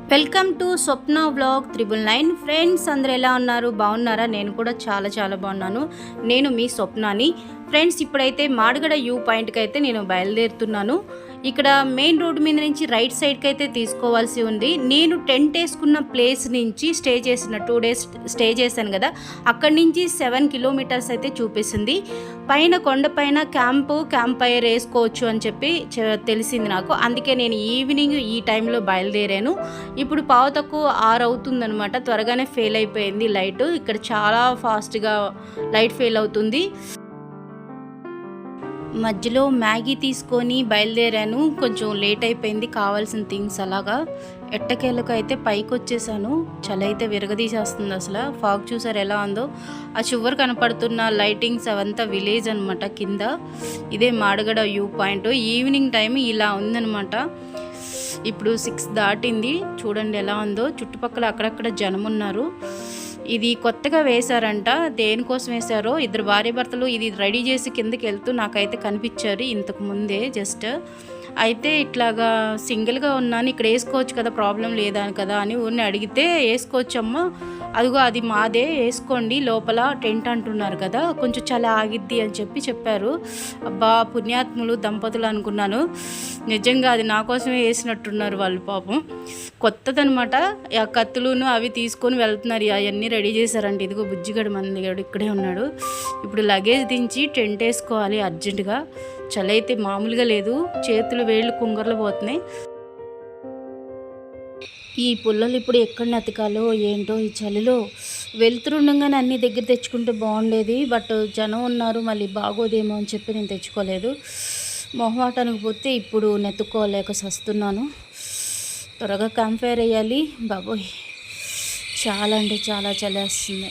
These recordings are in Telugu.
Welcome to Swapna vlog triple nine. Friends అందరు ఎలా ఉన్నారు? బాగున్నారా? నేను కూడా చాలా చాలా బాగున్నాను. నేను మీ స్వప్నాని. ఫ్రెండ్స్ ఇప్పుడైతే మాడుగడ వ్యూ పాయింట్కి అయితే నేను బయలుదేరుతున్నాను. ఇక్కడ మెయిన్ రోడ్ మీద నుంచి రైట్ సైడ్కి అయితే తీసుకోవాల్సి ఉంది. నేను టెంట్ వేసుకున్న ప్లేస్ నుంచి స్టే చేసిన టూ డేస్ స్టే చేశాను కదా. అక్కడి నుంచి సెవెన్ కిలోమీటర్స్ అయితే చూపిస్తుంది. పైన కొండపైన క్యాంపు క్యాంప్ ఫైర్ వేసుకోవచ్చు అని చెప్పి తెలిసింది నాకు. అందుకే నేను ఈవినింగ్ ఈ టైంలో బయలుదేరాను. ఇప్పుడు పావు తక్కువ ఆరు అవుతుందనమాట త్వరగానే ఫెయిల్ అయిపోయింది లైట్ ఇక్కడ చాలా ఫాస్ట్గా లైట్ ఫెయిల్ అవుతుంది. మధ్యలో మ్యాగీ తీసుకొని బయలుదేరాను. కొంచెం లేట్ అయిపోయింది కావాల్సిన థింగ్స్ అలాగా. ఎట్టకేళ్ళకు అయితే పైకి వచ్చేసాను చలి అయితే విరగదీసేస్తుంది అసలు. ఫాగ్ చూసారు ఎలా ఉందో. ఆ చివరి కనపడుతున్న లైటింగ్స్ అవంతా విలేజ్ అనమాట కింద. ఇదే Madagada view point. Evening time ఇలా ఉందనమాట ఇప్పుడు సిక్స్ దాటింది. చూడండి ఎలా ఉందో. చుట్టుపక్కల అక్కడక్కడ జనం ఉన్నారు ఇది కొత్తగా వేశారంట. దేనికోసం వేశారో? ఇద్దరు భార్య భర్తలు ఇది రెడీ చేసి కిందకి వెళ్తూ నాకైతే కనిపించారు ఇంతకు ముందే జస్ట్. అయితే ఇట్లాగా సింగిల్గా ఉన్నాను ఇక్కడ వేసుకోవచ్చు కదా ప్రాబ్లం లేదా కదా అని ఊరిని అడిగితే వేసుకోవచ్చమ్మా అదిగో అది మాదే వేసుకోండి లోపల టెంట్ అంటున్నారు కదా కొంచెం చాలా ఆగిద్ది అని చెప్పి చెప్పారు. అబ్బా పుణ్యాత్ములు దంపతులు అనుకున్నాను. నిజంగా అది నా కోసమే వేసినట్టున్నారు వాళ్ళు పాపం. కొత్తదనమాట ఆ కత్తులును అవి తీసుకొని వెళ్తున్నారు. అవన్నీ రెడీ చేశారంటే ఇదిగో బుజ్జిగడు మందిగాడు ఇక్కడే ఉన్నాడు. ఇప్పుడు లగేజ్ దించి టెంట్ వేసుకోవాలి అర్జెంటుగా. చలి అయితే మామూలుగా లేదు. చేతులు వేళ్ళు కుంగర్లు పోతున్నాయి. ఈ పుల్లలు ఇప్పుడు ఎక్కడ నతకాలో ఏంటో ఈ చలిలో వెళ్తుండగానే అన్ని దగ్గర తెచ్చుకుంటే బాగుండేది. బట్ జనం ఉన్నారు మళ్ళీ బాగోదేమో అని చెప్పి నేను తెచ్చుకోలేదు. మొహమాటానికి పోతే ఇప్పుడు నెత్తుకోలేక సస్తున్నాను. త్వరగా కంపేర్ అయ్యాలి బాబోయ్ చాలా అంటే చాలా చలేస్తుంది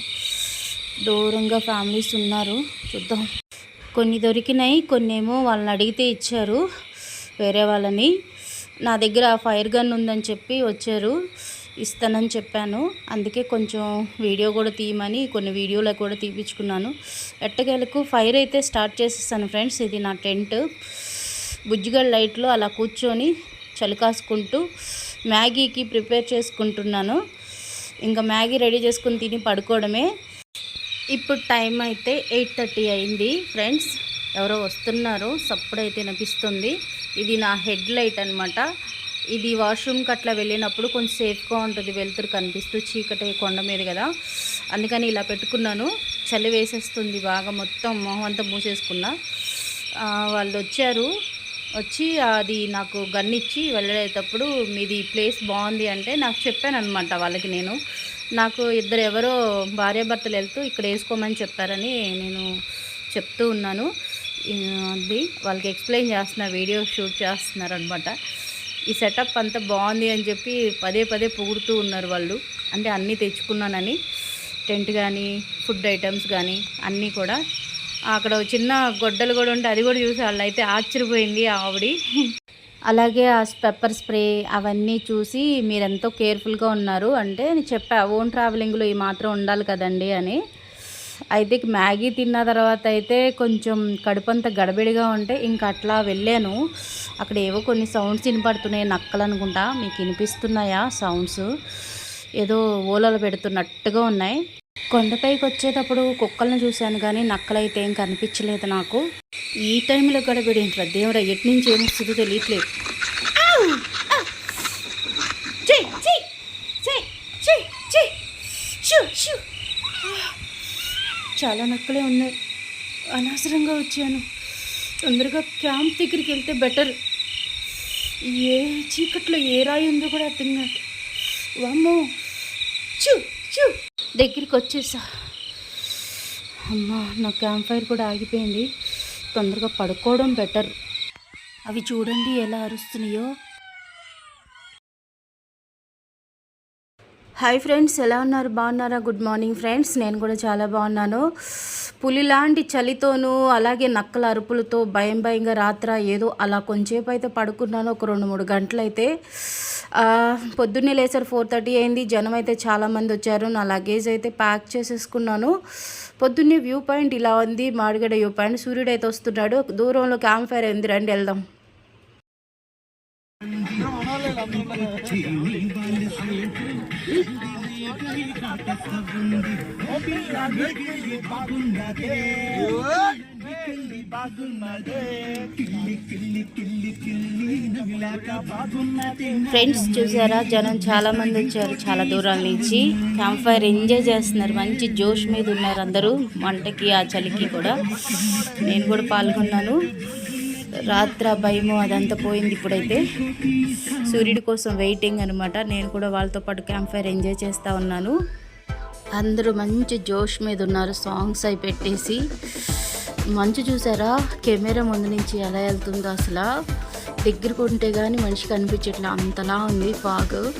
దూరంగా ఫ్యామిలీస్ ఉన్నారు. చూద్దాం. కొన్ని దొరికినాయి కొన్ని ఏమో వాళ్ళని అడిగితే ఇచ్చారు. వేరే వాళ్ళని. నా దగ్గర ఫైర్ గన్ ఉందని చెప్పి వచ్చారు. ఇస్తానని చెప్పాను. అందుకే కొంచెం వీడియో కూడా తీయమని కొన్ని వీడియోలో కూడా తీపించుకున్నాను ఎట్టకేలకు ఫైర్ అయితే స్టార్ట్ చేసేసాను ఫ్రెండ్స్. ఇది నా టెంట్. బుజ్జిగడ్ లైట్లో అలా కూర్చొని చలికాసుకుంటూ మ్యాగీకి ప్రిపేర్ చేసుకుంటున్నాను. ఇంకా మ్యాగీ రెడీ చేసుకుని తిని పడుకోవడమే. ఇప్పుడు టైం అయితే ఎయిట్ థర్టీ అయింది ఫ్రెండ్స్. ఎవరో వస్తున్నారు. సప్పుడు అయితే వినిపిస్తుంది. ఇది నా హెడ్ లైట్ అనమాట ఇది వాష్రూమ్కి అట్లా వెళ్ళినప్పుడు కొంచెం సేఫ్గా ఉంటుంది. వెళ్తురు కనిపిస్తూ చీకటి కొండ మీద కదా. అందుకని ఇలా పెట్టుకున్నాను. చలి వేసేస్తుంది బాగా మొత్తం మొహం అంతా మూసేసుకున్నా. వాళ్ళు వచ్చారు. వచ్చి అది నాకు గన్ ఇచ్చి వెళ్ళేటప్పుడు మీది ప్లేస్ బాగుంది అంటే నాకు చెప్పాను అనమాట వాళ్ళకి నేను. నాకు ఇద్దరు ఎవరో భార్యాభర్తలు వెళ్తూ ఇక్కడ వేసుకోమని చెప్పారని నేను చెప్తూ ఉన్నాను. ఉంది. వాళ్ళకి ఎక్స్ప్లెయిన్ చేస్తున్న వీడియో షూట్ చేస్తున్నారు అనమాట ఈ సెటప్ అంతా బాగుంది అని చెప్పి పదే పదే పొగుడుతూ ఉన్నారు వాళ్ళు. అంటే అన్నీ తెచ్చుకున్నానని. టెంట్ కానీ ఫుడ్ ఐటమ్స్ కానీ అన్నీ కూడా. అక్కడ చిన్న గొడ్డలు కూడా ఉంటే అది కూడా చూసి వాళ్ళు అయితే ఆశ్చర్యపోయింది ఆవిడి. అలాగే ఆ పెప్పర్ స్ప్రే అవన్నీ చూసి మీరు ఎంతో కేర్ఫుల్గా ఉన్నారు. అంటే నేను చెప్పా ఓన్ ట్రావెలింగ్లో ఈ మాత్రం ఉండాలి కదండి అని. అయితే మ్యాగీ తిన్న తర్వాత అయితే కొంచెం కడుపంతా గడబిడిగా ఉంటే ఇంకా అట్లా వెళ్ళాను. అక్కడ ఏవో కొన్ని సౌండ్స్ వినపడుతున్నాయి నక్కలు అనుకుంటా. మీకు వినిపిస్తున్నాయా సౌండ్స్ ఏదో ఓలలు పెడుతున్నట్టుగా ఉన్నాయి. కొండపైకి వచ్చేటప్పుడు కుక్కలను చూశాను కానీ నక్కలైతే ఏం కనిపించలేదు నాకు. ఈ టైంలో గడబడి ఏంట్రా? దేవుడా ఎటు నుంచి ఏమొస్తుందో తెలియట్లేదు. చాలా నక్కలే ఉన్నాయి. అనవసరంగా వచ్చాను. తొందరగా క్యాంప్ దగ్గరికి వెళ్తే బెటర్. ఏ చీకట్లో ఏ రాయి ఉందో కూడా అర్థం కాదు వామ్మో. చూ చూ దగ్గరికి వచ్చేసా. అమ్మా నా క్యాంప్ ఫైర్ కూడా ఆగిపోయింది. తొందరగా పడుకోవడం బెటర్. అవి చూడండి ఎలా అరుస్తున్నాయో. హాయ్ ఫ్రెండ్స్ ఎలా ఉన్నారు? బాగున్నారా? గుడ్ మార్నింగ్ ఫ్రెండ్స్ నేను కూడా చాలా బాగున్నాను. పులి లాంటి చలితోనూ అలాగే నక్కల అరుపులతో భయం భయంగా రాత్ర ఏదో అలా కొంచెంసేపు అయితే పడుకున్నాను. ఒక రెండు మూడు గంటలు అయితే పొద్దున్నే లేసారు ఫోర్ థర్టీ అయింది. జనం అయితే చాలామంది వచ్చారు. నా లగేజ్ అయితే ప్యాక్ చేసేసుకున్నాను. పొద్దున్నే వ్యూ పాయింట్ ఇలా ఉంది. మాడిగడ వ్యూ పాయింట్ సూర్యుడు అయితే వస్తున్నాడు. దూరంలో క్యాంప్ ఫైర్ ఉంది. రండి వెళ్దాం. ఫ్రెండ్స్ చూసారా? జనం చాలా మంది వచ్చారు చాలా దూరాల నుంచి. క్యాంప్ ఫైర్ ఎంజాయ్ చేస్తున్నారు. మంచి జోష్ మీద ఉన్నారు అందరూ. వంటకి ఆ చలికి కూడా. నేను కూడా పాల్గొన్నాను. రాత్ర భయము అదంతా పోయింది ఇప్పుడైతే. సూర్యుడి కోసం వెయిటింగ్ అనమాట నేను కూడా వాళ్ళతో పాటు క్యాంప్ ఫైర్ ఎంజాయ్ చేస్తూ ఉన్నాను. అందరూ మంచి జోష్ మీద ఉన్నారు సాంగ్స్ అవి పెట్టేసి. మంచు చూసారా? కెమెరా ముందు నుంచి ఎలా వెళ్తుందో అసలు. దగ్గరకు ఉంటే కానీ మనిషి కనిపించట్లే అంతలా ఉంది ఫాగ్.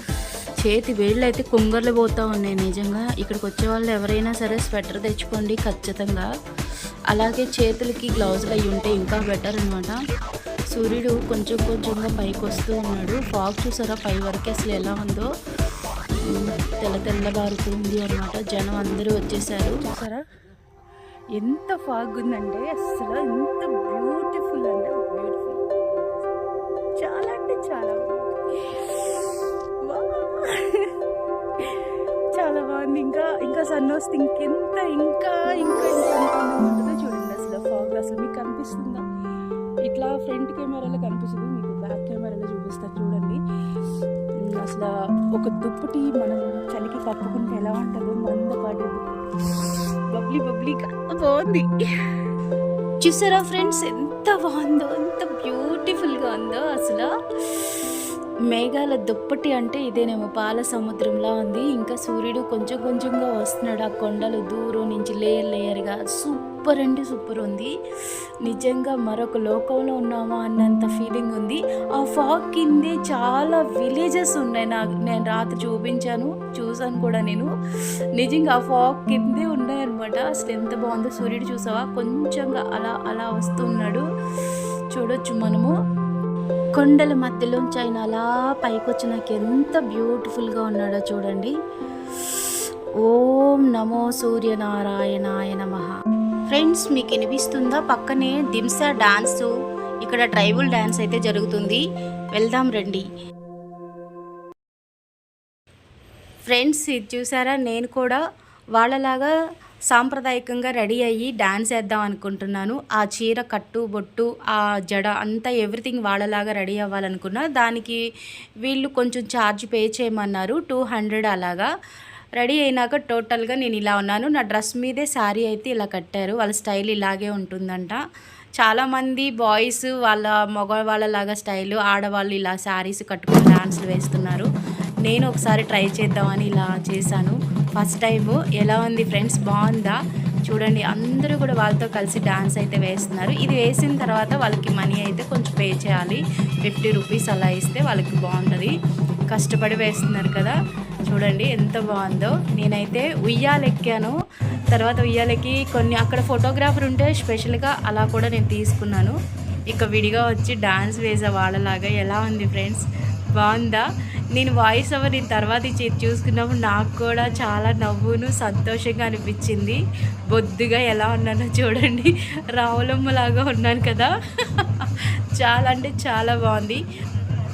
చేతి వేళ్ళు అయితే కుంగర్లు పోతూ ఉన్నాయి నిజంగా. ఇక్కడికి వచ్చే వాళ్ళు ఎవరైనా సరే స్వెటర్ తెచ్చుకోండి ఖచ్చితంగా. అలాగే చేతులకి గ్లౌజులు అవి ఉంటే ఇంకా బెటర్ అనమాట సూర్యుడు కొంచెం కొంచెంగా పైకి వస్తూ ఉన్నాడు. ఫాగ్ చూసారా? పై వరకు అసలు ఎలా ఉందో. తెల్ల తెల్లబారుతుంది అనమాట జనం అందరూ వచ్చేసారు. చూసారా? ఎంత ఫాగ్ ఉందంటే అసలు ఎంత బ్యూటిఫుల్ అంటే బ్యూటిఫుల్. చాలా అంటే చాలా బాగుంది. చాలా బాగుంది. ఇంకా ఇంకా సన్ వస్తే ఇంకెంత ఇంకా ఇంకా ఇంకా ఉంటుందో చూడండి అసలు ఫాగ్ అసలు మీకు కనిపిస్తుందా? ఇట్లా ఫ్రంట్ కెమెరాలో కనిపిస్తుంది. మీకు బ్యాక్ కెమెరాలో చూపిస్తారు చూడండి. అసలు ఒక దుప్పటి మనం చలికి కప్పుకుంటే ఎలా ఉంటుందో మందపాటి బబ్లీ బబ్లీగా బాగుంది. చూసారా ఫ్రెండ్స్ ఎంత బాగుందో ఎంత బ్యూటిఫుల్గా ఉందో అసలు. మేఘాల దుప్పటి అంటే ఇదేనేమో పాల సముద్రంలా ఉంది. ఇంకా సూర్యుడు కొంచెం కొంచెంగా వస్తున్నాడు. ఆ కొండలు దూరం నుంచి లేయర్ లేయర్గా సూపర్ అంటే సూపర్ ఉంది. నిజంగా మరొక లోకంలో ఉన్నామా అన్నంత ఫీలింగ్ ఉంది. ఆ ఫాగ్ కిందే చాలా విలేజెస్ ఉన్నాయి. నాకు నేను రాత్రి చూపించాను చూసాను కూడా నేను. నిజంగా ఆ ఫాగ్ కిందే ఉన్నాయన్నమాట. అసలు ఎంత బాగుందో సూర్యుడు చూసావా? కొంచెంగా అలా అలా వస్తున్నాడు. చూడొచ్చు మనము. కొండల మధ్యలోంచి ఆయన అలా పైకి నాకు ఎంత బ్యూటిఫుల్గా ఉన్నాడో చూడండి. ఓం నమో సూర్యనారాయణాయ నమ. ఫ్రెండ్స్ మీకు వినిపిస్తుందా? పక్కనే దింసా డాన్స్ ఇక్కడ ట్రైబల్ డాన్స్ అయితే జరుగుతుంది. వెళ్దాం రండి. ఫ్రెండ్స్ ఇది చూసారా? నేను కూడా వాళ్ళలాగా సాంప్రదాయకంగా రెడీ అయ్యి డ్యాన్స్ వేద్దాం అనుకుంటున్నాను. ఆ చీర కట్టు బొట్టు ఆ జడ అంతా ఎవ్రీథింగ్ వాళ్ళలాగా రెడీ అవ్వాలనుకున్నా దానికి వీళ్ళు కొంచెం ఛార్జ్ పే చేయమన్నారు. టూ హండ్రెడ్ అలాగా. రెడీ అయినాక టోటల్గా నేను ఇలా ఉన్నాను. నా డ్రెస్ మీదే శారీ అయితే ఇలా కట్టారు. వాళ్ళ స్టైల్ ఇలాగే ఉంటుందంట. చాలామంది బాయ్స్ వాళ్ళ మగవాళ్ళలాగా స్టైల్ ఆడవాళ్ళు ఇలా శారీస్ కట్టుకుని డాన్స్లు వేస్తున్నారు. నేను ఒకసారి ట్రై చేద్దామని ఇలా చేశాను. ఫస్ట్ టైం ఎలా ఉంది ఫ్రెండ్స్? బాగుందా? చూడండి అందరూ కూడా వాళ్ళతో కలిసి డాన్స్ అయితే వేస్తున్నారు. ఇది వేసిన తర్వాత వాళ్ళకి మనీ అయితే కొంచెం పే చేయాలి. ఫిఫ్టీ రూపీస్ అలా ఇస్తే వాళ్ళకి బాగుంటుంది. కష్టపడి వేస్తున్నారు కదా. చూడండి ఎంత బాగుందో. నేనైతే ఉయ్యాలెక్కాను తర్వాత ఉయ్యాలకి కొన్ని అక్కడ ఫోటోగ్రాఫర్ ఉంటే స్పెషల్గా అలా కూడా నేను తీసుకున్నాను. ఇక విడిగా వచ్చి డాన్స్ వేసే వాళ్ళలాగా ఎలా ఉంది ఫ్రెండ్స్? బాగుందా? నేను వాయిస్ ఓవర్ నేను తర్వాత ఇచ్చి చూసుకున్నప్పుడు నాకు కూడా చాలా నవ్వును సంతోషంగా అనిపించింది. బొద్దుగా ఎలా ఉన్నానో చూడండి. రావులమ్మలాగా ఉన్నాను కదా. చాలా అంటే చాలా బాగుంది.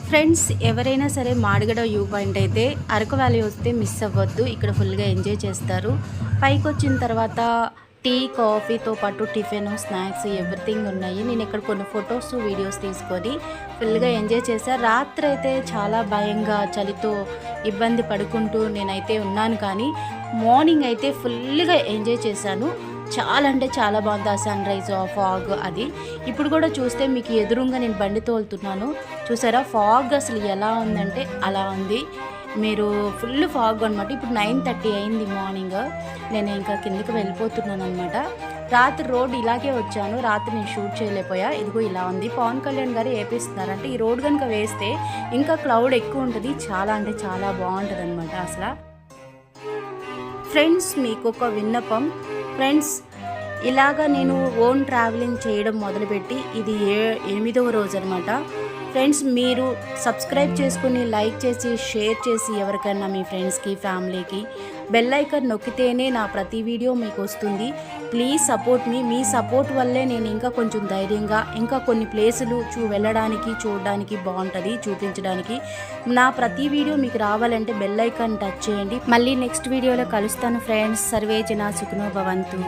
ఫ్రెండ్స్ ఎవరైనా సరే మాడగడ వ్యూ పాయింట్ అయితే అరకు వ్యాలీ వస్తే మిస్ అవ్వద్దు. ఇక్కడ ఫుల్గా ఎంజాయ్ చేస్తారు. పైకి వచ్చిన తర్వాత టీ కాఫీతో పాటు టిఫిన్ స్నాక్స్ ఎవ్రీథింగ్ ఉన్నాయి. నేను ఇక్కడ కొన్ని ఫొటోస్ వీడియోస్ తీసుకొని ఫుల్గా ఎంజాయ్ చేశాను రాత్రి అయితే చాలా భయంగా చలితో ఇబ్బంది పడుకుంటూ నేనైతే ఉన్నాను కానీ మార్నింగ్ అయితే ఫుల్గా ఎంజాయ్ చేశాను. చాలా అంటే చాలా బాగుంది ఆ సన్ రైజ్ ఫాగ్ అది. ఇప్పుడు కూడా చూస్తే మీకు ఎదురుగా నేను బండి తోలుతున్నాను. చూసారా? ఫాగ్ అసలు ఎలా ఉందంటే అలా ఉంది. మీరు ఫుల్ ఫాగ్ అనమాట ఇప్పుడు నైన్ థర్టీ అయింది మార్నింగ్. నేను ఇంకా కిందకి వెళ్ళిపోతున్నాను అనమాట రాత్రి రోడ్ ఇలాగే వచ్చాను. రాత్రి నేను షూట్ చేయలేకపోయా. ఇదిగో ఇలా ఉంది. పవన్ కళ్యాణ్ గారు వేపిస్తున్నారు అంటే ఈ రోడ్ కనుక వేస్తే ఇంకా క్లౌడ్ ఎక్కువ ఉంటుంది. చాలా అంటే చాలా బాగుంటుంది అనమాట అసలు. ఫ్రెండ్స్ మీకు ఒక విన్నపం. ఫ్రెండ్స్ ఇలాగా నేను ఓన్ ట్రావెలింగ్ చేయడం మొదలుపెట్టి ఇది ఏ ఎనిమిదవ రోజు అనమాట ఫ్రెండ్స్ మీరు సబ్స్క్రైబ్ చేసుకుని లైక్ చేసి షేర్ చేసి ఎవరికైనా మీ ఫ్రెండ్స్కి ఫ్యామిలీకి బెల్ నొక్కితేనే నా ప్రతి వీడియో మీకు వస్తుంది. ప్లీజ్ సపోర్ట్ మీ. మీ సపోర్ట్ వల్లే నేను ఇంకా కొంచెం ధైర్యంగా ఇంకా కొన్ని ప్లేసులు చూ వెళ్ళడానికి చూడడానికి బాగుంటుంది చూపించడానికి. నా ప్రతి వీడియో మీకు రావాలంటే బెల్ ఐకాన్ టచ్ చేయండి. మళ్ళీ నెక్స్ట్ వీడియోలో కలుస్తాను ఫ్రెండ్స్. సర్వేజన సుఖనోభవంతు